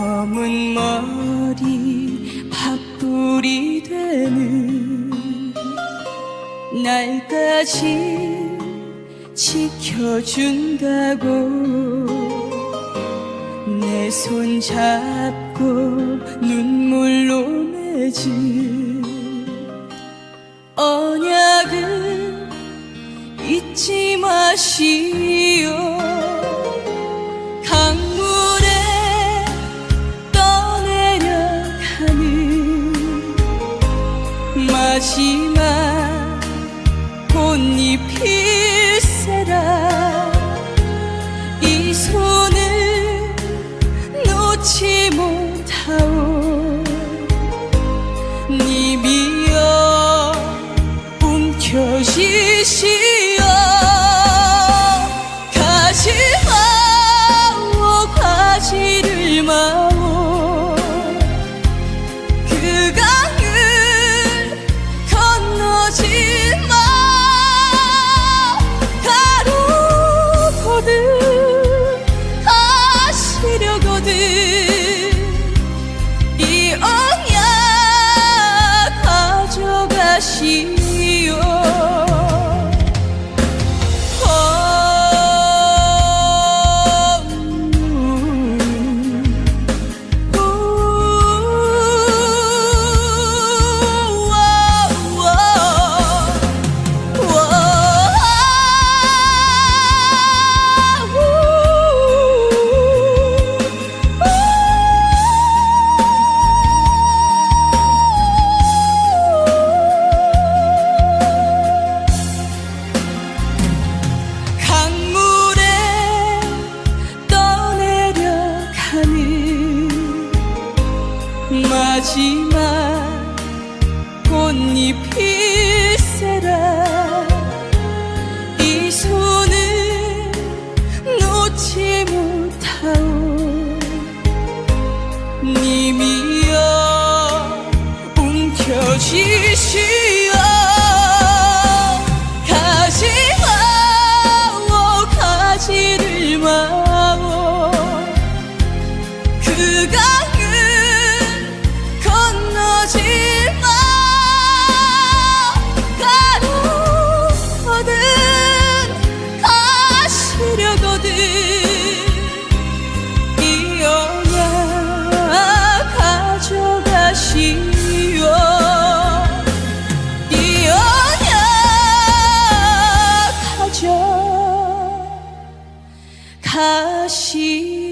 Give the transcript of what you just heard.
검은 머리 팥불이 되는 날까지 지켜준다고 내 손 잡고 눈물로 맺은 언약은 잊지 마시오 마지막 꽃잎일세라 하 마지막 꽃잎일세라. 이 손을 놓지 못하오. 님이여 움켜쥐시 가시오